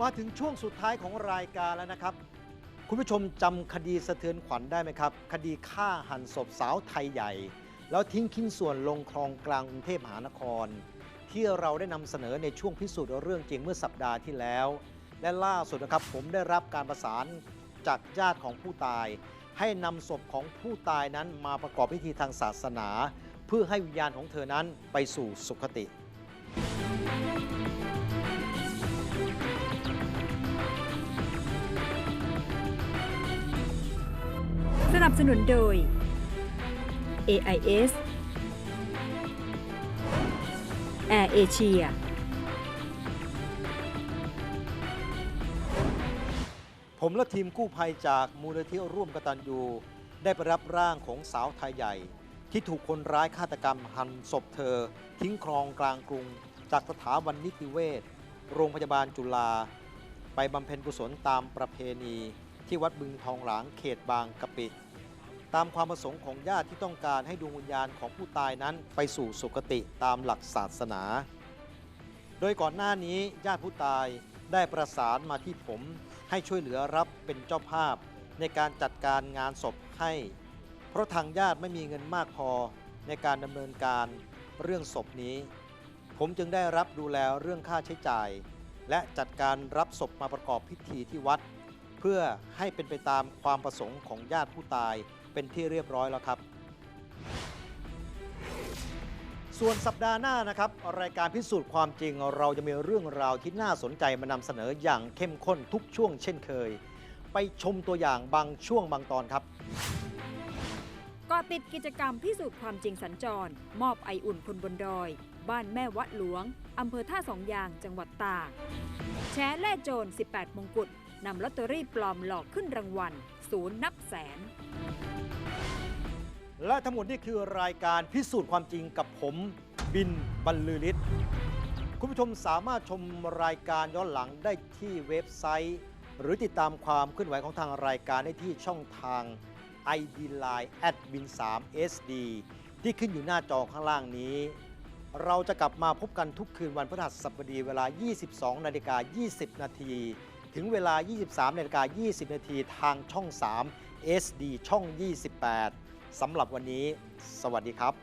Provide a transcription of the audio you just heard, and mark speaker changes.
Speaker 1: มาถึงช่วงสุดท้ายของรายการแล้วนะครับ คุณผู้ชมจำคดีสะเทือนขวัญได้ไหมครับ คดีฆ่าหันศพสาวไทยใหญ่ แล้วทิ้งชิ้นส่วนลงคลองกลางกรุงเทพมหานคร ที่เราได้นำเสนอในช่วงพิสูจน์เรื่องจริงเมื่อสัปดาห์ที่แล้ว และล่าสุดนะครับผมได้รับการประสานจากญาติของผู้ตาย ให้นำศพของผู้ตายนั้นมาประกอบพิธีทางศาสนา เพื่อให้วิญญาณของเธอนั้นไปสู่สุคติ
Speaker 2: นับสนุนโดย AIS Air Asia
Speaker 1: ผมและทีมกู้ภัยจากมูลนิธิร่วมกตัญญูได้ไปรับร่างของสาวไทยใหญ่ ที่ถูกคนร้ายฆาตกรรมหั่นศพเธอ ทิ้งคลองกลางกรุง จากสถาบันนิติเวชโรงพยาบาลจุฬาไปบำเพ็ญกุศลตามประเพณี ที่วัดบึงทองหลางเขตบางกะปิ ตามความประสงค์ของญาติที่ต้องการให้ดวงวิญญาณของผู้ตายนั้นไปสู่สุคติตามหลักศาสนา โดยก่อนหน้านี้ญาติผู้ตายได้ประสานมาที่ผมให้ช่วยเหลือรับเป็นเจ้าภาพในการจัดการงานศพให้ เพราะทางญาติไม่มีเงินมากพอในการดำเนินการเรื่องศพนี้ ผมจึงได้รับดูแลเรื่องค่าใช้จ่าย และจัดการรับศพมาประกอบพิธีที่วัด เพื่อให้เป็นไปตามความประสงค์ของญาติผู้ตายเป็นที่เรียบร้อยแล้วครับ ส่วนสัปดาห์หน้านะครับ รายการพิสูจน์ความจริงเราจะมีเรื่องราวที่น่าสนใจมานำเสนออย่างเข้มข้นทุกช่วงเช่นเคย ไปชมตัวอย่างบางช่วงบางตอนครับ
Speaker 2: ก็ติดกิจกรรมพิสูจน์ความจริงสัญจร มอบไออุ่นคนบนดอย บ้านแม่วัดหลวง อำเภอท่าสองยางจังหวัดตากแชร์แล่โจร 18 มงกุฎ นำลอตเตอรี่ปลอมหลอกขึ้นรางวัลศูนย์นับแสน
Speaker 1: และทั้งหมดนี่คือรายการพิสูจน์ความจริงกับผมบินบรรลือฤทธิ์คุณผู้ชมสามารถชมรายการย้อนหลังได้ที่เว็บไซต์ หรือติดตามความเคลื่อนไหวของทางรายการได้ที่ช่องทาง ID Line at bin 3 SD ที่ขึ้นอยู่หน้าจอข้างล่างนี้ เราจะกลับมาพบกันทุกคืนวันพฤหัสบดีเวลา 22 นาฬิกา 20 นาที ถึงเวลา 23นาฬิกา20 นาทีทางช่อง 3 SD ช่อง 28สำหรับวันนี้ สวัสดีครับ